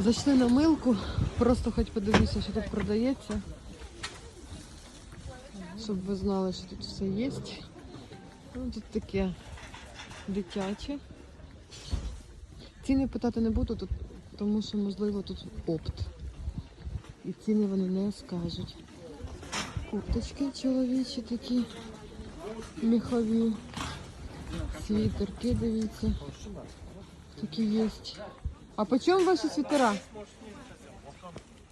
Зайшли на милку, просто хоч подивіться, що тут продається. Щоб ви знали, що тут все є. Ну, тут таке дитяче. Ціни питати не буду, тут, тому що, можливо, тут опт. І ціни вони не скажуть. Курточки чоловічі такі міхові. Світерки, дивіться. Такі є. А по чому ваші світера?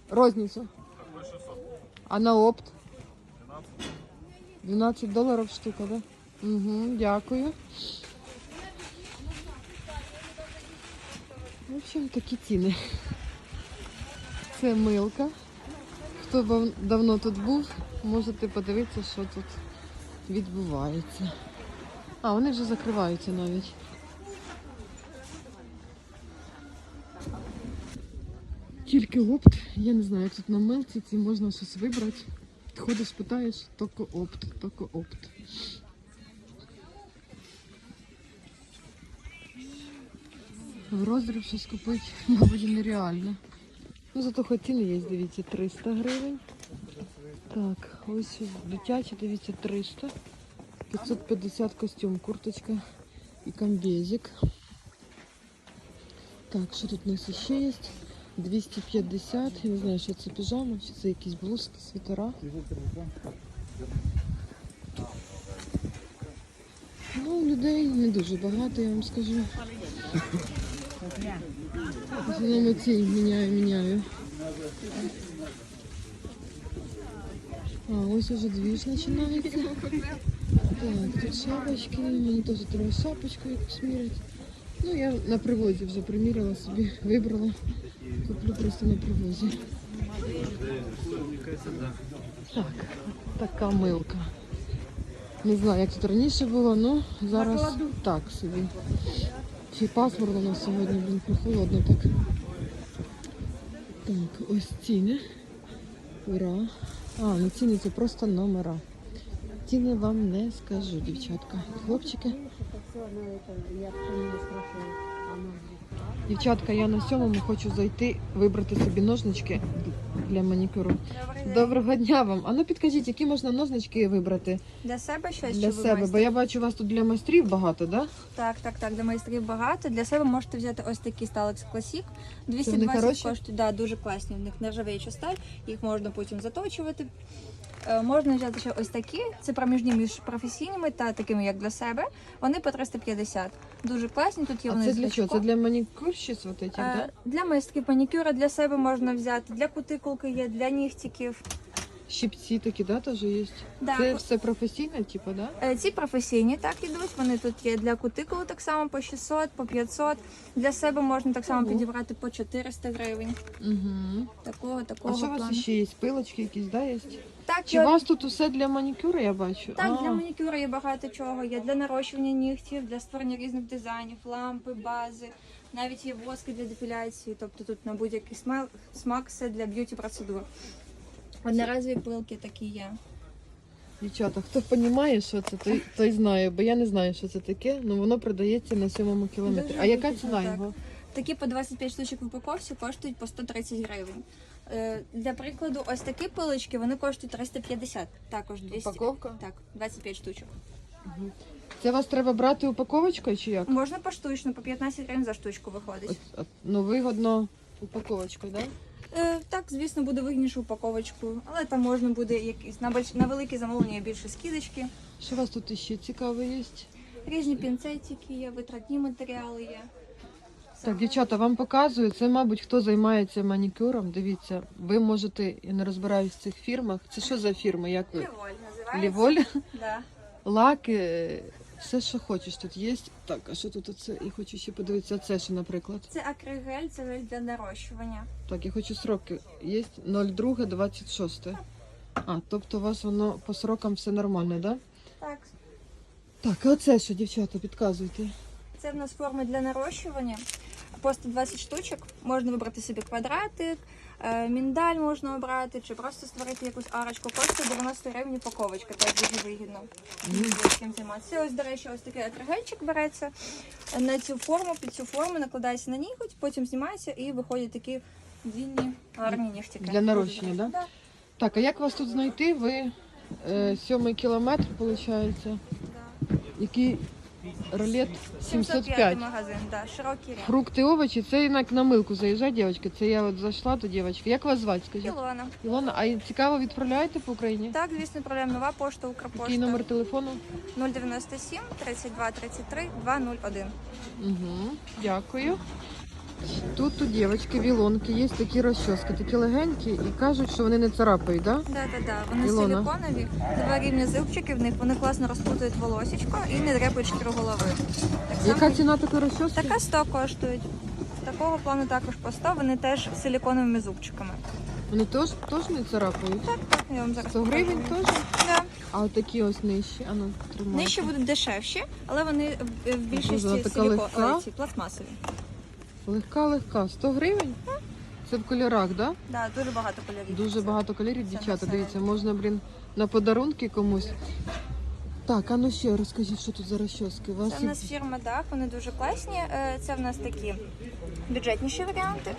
Розницю. А на опт? 12 доларів штука, да? Угу, дякую. В общем, такі ціни. Це милка. Хто давно тут був, можете подивитися, що тут відбувається. А, вони вже закриваються навіть. Тільки опт. Я не знаю, як тут на милці ці можна щось вибрати. Ходиш, питаєш, тільки опт, тільки опт. В роздріб щось купити, мабуть, нереально. Ну, зато хоч ціни є, дивіться, 300 гривень. Так, ось дитячі, дивіться, 300. 550 костюм, курточка і комбезик. Так, що тут у нас ще є? 250, я не знаю, що це піжама, чи це якісь блузки, світера. Ну, людей не дуже багато, я вам скажу. Основному ці міняю, міняю. А, ось уже двіж починається. Так, тут шапочки, мені теж треба шапочку якусь міряти. Ну, я на привозі вже приміряла собі, вибрала. Куплю просто на привозі. Так, така милка. Не знаю, як тут раніше було, ну зараз так собі. Й пасмурно у нас сьогодні, блін, прохолодно так. Так, ось ціни. Ура. А, ну ціни це просто номера. Ціни вам не скажу, дівчатка. Хлопчики. Дівчатка, я на сьомому хочу зайти, вибрати собі ножнички для манікюру. Доброго дня вам. А ну підкажіть, які можна ножнички вибрати Для себе щось для чи ви себе? Бо я бачу, у вас тут для майстрів багато, да? Так, так, так. Для майстрів багато. Для себе можете взяти ось такі Stalex Classic. 220 хороші? Да, дуже класні. У них нержавіюча сталь, їх можна потім заточувати. Е, Можна взяти ще ось такі. Це проміжні між професійними та такими, як для себе. Вони по 350. Дуже класні. Тут є А вони це для чого? Це для манікюрщиць вот этих, Е, да? Для мистки, манікюра для себе можна взяти, для кутикулки є, для нігтиків. Щипці такі, да, теж є? Да, Це все професійне, типу, да? Е, Ці професійні так ідуть. Вони тут є для кутикули так само по 600, по 500. Для себе можна так само Ого. підібрати по 400 гривень. Угу. Такого, А що у вас плану. ще є? Пилочки якісь, да, є? Так, Чи у вас тут усе для манікюру, я бачу? так, А, для манікюру є багато чого. Є для нарощування нігтів, для створення різних дизайнів, лампи, бази. Навіть є воски для депіляції, тобто тут на будь-який смак, смак все для б'юті процедур. Одноразові пилки такі є. Дівчата, хто розуміє, що це, той, той знає, бо я не знаю, що це таке, але воно продається на сьомому кілометрі. Дуже А яка вигідно, ціна так. його? Такі по 25 штучок в упаковці коштують по 130 гривень. Е, Для прикладу, ось такі пилочки вони коштують 350, також 200. Упаковка? Так, 25 штучок. Це вас треба брати упаковочкою чи як? Можна поштучно, по 15 гривень за штучку виходить. От, от, ну, вигодно упаковочкою, так? Да? Так, звісно, буде вигідніше упаковочку, але там можна буде якісь на, більш, на великі замовлення більше скидочки. Що у вас тут ще цікаве є? Різні пінцетики є, витратні матеріали є. Так, дівчата, вам показую. Це, мабуть, хто займається манікюром. Дивіться, ви можете, я не розбираюсь в цих фірмах. Це що за фірми? Як ви? Ліволь називається. Ліволь, Да. лаки, все, що хочеш тут є. Так, а що тут оце? Я хочу ще подивитися це, що, наприклад. Це акригель, це гель для нарощування. Так, я хочу сроки. Є 02, 26. А, тобто у вас воно по срокам все нормально, да? Так, Так, а оце що, дівчата, підказуйте. Це в нас форми для нарощування. По 120 штучок. Можна вибрати собі квадратик, е, міндаль можна обрати, чи просто створити якусь арочку. Коштує 90 гривень упаковочка, теж дуже вигідно. Чим займатися. Ось, до речі, ось такий атрагельчик береться на цю форму, під цю форму накладається на ніготь, потім знімається і виходять такі длинні гарні нігтики. Для нарощення, Дуже да? гарно. Так, а як вас тут знайти? Ви е, сьомий кілометр, виходить. Да. Який ролет 705 705. магазин, да, широкий ряд. Фрукти, овочі, це як на милку заїжджає, дівчатки. Це я от зайшла до дівчатки. Як вас звати, скажіть? Ілона. Ілона, а цікаво відправляєте по Україні? Так, звісно, проблем нова пошта, Укрпошта. Який номер телефону? 097 32 33 201. Угу, дякую. Тут у дівчатки вілонки, є такі розчоски, такі легенькі і кажуть, що вони не царапають, да? Да, да, да. Вони Ілона. силіконові, два рівні зубчики в них, вони класно розпутують волосічко і не дряпають шкіру голови. Так само Яка ціна такої розчоски? Така 100 коштують. Такого плану також по 100, вони теж силіконовими зубчиками. Вони теж, теж не царапають? Так, так, я вам зараз 100 гривень теж? Да. А от такі ось нижчі. А ну, тримайте. Нижче будуть дешевші, але вони в- більшості силіко... легка. пластмасові. Легка, легка. 100 гривень? Це в кольорах, так? Да? Да, дуже багато кольорів. Дуже багато кольорів, дівчата. Дивіться, можна, блін, на подарунки комусь. Так, а ну ще розкажіть, що тут за розчоски? У вас Це в нас фірма DAF, вони дуже класні. Е, Це в нас такі бюджетніші варіанти.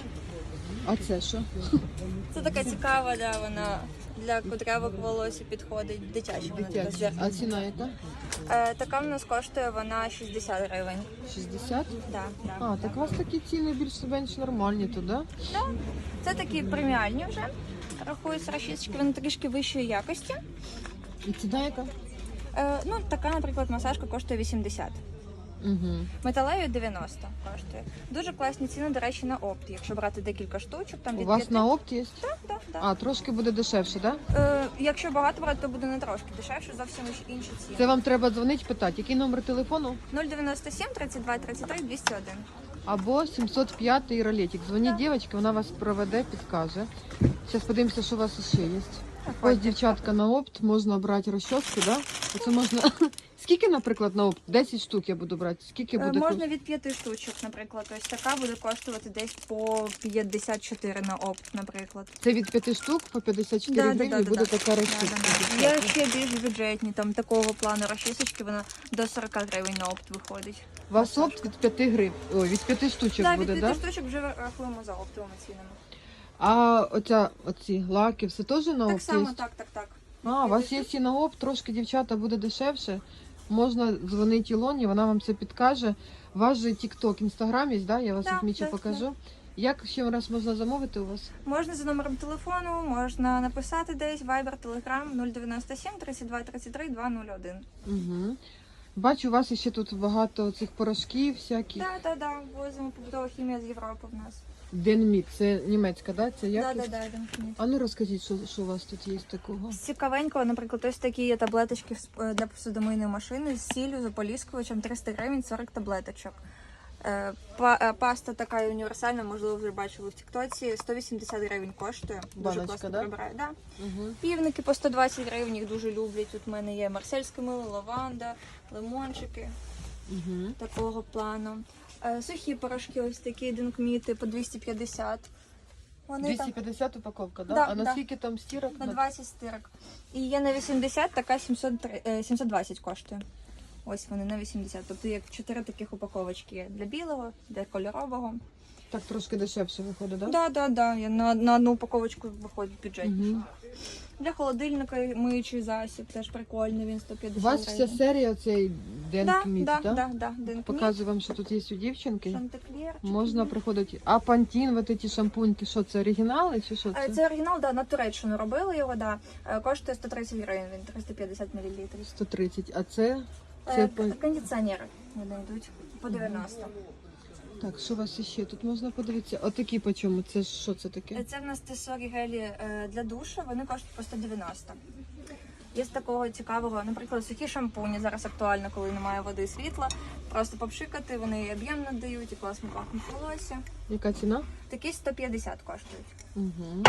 А це що? Це така цікава, да, вона для кудрявок волосся підходить, дитяча вона така Дитячі. А ціна яка? Е, Така в нас коштує вона 60 гривень. 60? Да, да. А, так у вас такі ціни більш-менш нормальні тут, да? Це такі преміальні вже. Рахуються розчісочки, вони трішки вищої якості. І ціна яка? Е, ну, така, наприклад, масажка коштує 80. Угу. Металеві 90 коштує. Дуже класні ціни, до речі, на опт. Якщо брати декілька штучок, там У вас п'яти- на опті є? Так, так, так. А, трошки буде дешевше, так? Е, якщо багато брати, то буде не трошки дешевше, зовсім інші- інші ціни. Це вам треба дзвонити, питати, який номер телефону? 097 32 33 201. Або 705 ролетик. Дзвоніть дівчатки, вона вас проведе, підкаже. Зараз подивимося, що у вас ще є. Ось дівчатка на опт, можна брати розчоски, да? Оце можна. Скільки, наприклад, на опт? 10 штук я буду брати. Скільки Е, буде? Можна від п'яти штучок, наприклад. Ось така буде коштувати десь по 54 на опт, наприклад. Це від 5 штук по 54 Да, да, гривні да, да, буде да. така Да, розчіска. да, да. Є ще більш бюджетні, там такого плану розчісочки, вона до 40 гривень на опт виходить. У вас опт від 5 гривень. Ой, від 5 штучок Так, від буде, так? Да? штучок вже рахуємо за оптовими цінами. А оця, оці лаки, все теж на Так само, є? так, так, так. А, у вас є і на опт, трошки дівчата буде дешевше. Можна дзвонити Ілоні, вона вам це підкаже. У вас же TikTok, Instagram є, да? Я вас Да, відмічу, да, покажу. Як ще раз можна замовити у вас? Можна за номером телефону, можна написати десь, Viber, Telegram 097 32 33 201. Угу. Бачу, у вас ще тут багато цих порошків всяких. Так, так, так, возимо побутова хімія з Європи в нас. Денмік, це німецька, да? Це Так, якість? так, так. А ну розкажіть, що, що у вас тут є такого? З цікавенького, наприклад, ось такі є таблеточки з- е, для посудомийної машини з сіллю, з ополіскувачем 300 гривень, 40 таблеточок. Е, па- е, Паста така універсальна, можливо, вже бачили в Тіктоці, 180 гривень коштує. Дуже Баночка, класно да? прибирає. Да. Угу. Півники по 120 гривень, їх дуже люблять. Тут в мене є марсельське мило, лаванда, лимончики Угу. такого плану. Е, Сухі порошки, ось такі динкміти по 250. Вони там 250 упаковка, да? Да, а да. наскільки там стірок? на 20 стирок. І є на 80, така 703 е, 720 коштує. Ось вони на 80. Тобто як 4 таких упаковочки є для білого, для кольорового. Так трошки дешевше виходить, да? Да, да, да. Я на, на одну упаковочку виходить бюджет. Угу. Для холодильника миючий засіб, теж прикольний, він У 150 вас вся гривень. серія цей да, Денкміт, да, да? да, да, Показую вам, що тут є у дівчинки. Можна приходити. А пантін, вот ці шампуньки, що це оригінали чи що Е, це? Це оригінал, да, на Туреччину робили його, да. Е, Коштує 130 гривень, він 350 мл. 130. А це? Це Е. Кондиціонери вони йдуть по 90. Так, що у вас ще? Тут можна подивитися. Отакі по чому? Це ж що це таке? Це в нас тесорі гелі е, для душу, вони коштують по 190. Є з такого цікавого, наприклад, сухі шампуні зараз актуально, коли немає води і світла. Просто попшикати, вони і об'єм надають, і класно пахнуть волосся. Яка ціна? Такі 150 коштують. Угу.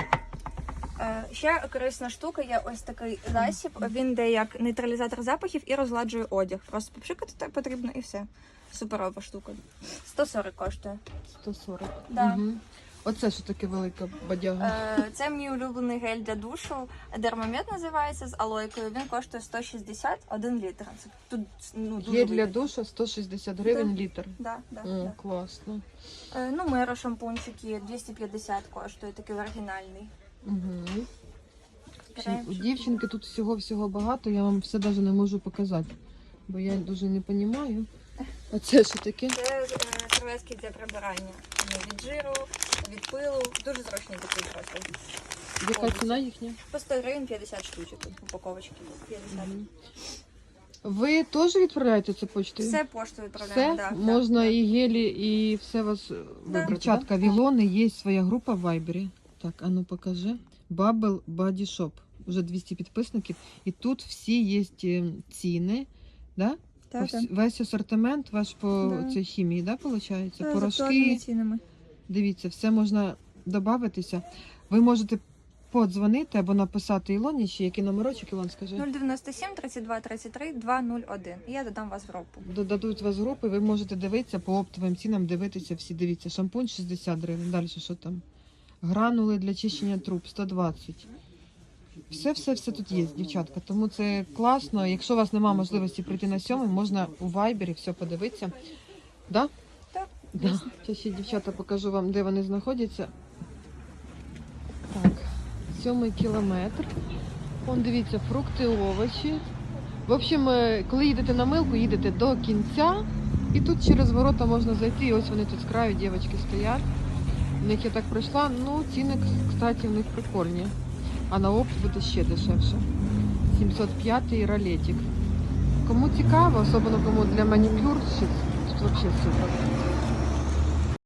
Е, ще корисна штука є ось такий засіб. Він де як нейтралізатор запахів і розладжує одяг. Просто попшикати так потрібно і все. Суперова штука. 140 коштує. 140. Да. Угу. Оце що таке велика бадяга. Е, Це мій улюблений гель для душу. Дермомет називається з алойкою. Він коштує 161 літр. Це тут ну, дуже Є для вигідно. душу 160 гривень літр. Да, да, О, да. класно. Е, Ну, мера шампунчики 250 коштує, такий оригінальний. Угу. У дівчинки тут всього-всього багато, я вам все навіть не можу показати, бо я дуже не розумію. А це що таке? Це е, серветки для прибирання Ну, від жиру, від пилу. Дуже зручні такі просто. Яка ціна їхня? По 100 гривень 50 штучок, упаковочки. 50. Мгм. Ви теж відправляєте це почтою? Все поштою відправляємо. Все? Да, Можна да, і гелі, і все вас вибрати. Да. Дівчатка, Вілони, є своя група в Вайбері. Так, а ну покажи. Bubble Body Shop. Уже 200 підписників. І тут всі є е, ціни. Да? По да. вс- Весь асортимент ваш по Да. цій хімії, да, виходить? Актуальними Порошки. цінами. Дивіться, все можна додатися. Ви можете подзвонити або написати Ілоні, чи який номерочок Ілон скаже. 097 32 33 201. І я додам вас в групу. Додадуть вас групи, ви можете дивитися по оптовим цінам, дивитися всі. Дивіться, шампунь 60 гривень. Далі що там? Гранули для чищення труб 120. Все, все, все тут є, дівчатка. Тому це класно. Якщо у вас немає можливості прийти на сьомий, можна у вайбері все подивитися. Да? Так, Да. ще дівчата покажу вам, де вони знаходяться. Так, сьомий кілометр. Вон дивіться, фрукти, овочі. В общем, е, коли їдете на милку, їдете до кінця. І тут через ворота можна зайти. І ось вони тут з краю, дівчатки стоять. В них я так пройшла. Ну, ціни, кстати, в них прикольні. А на опт буде ще дешевше. 705-й ролетик. Кому цікаво, особливо кому для манікюрщиць, тут взагалі супер.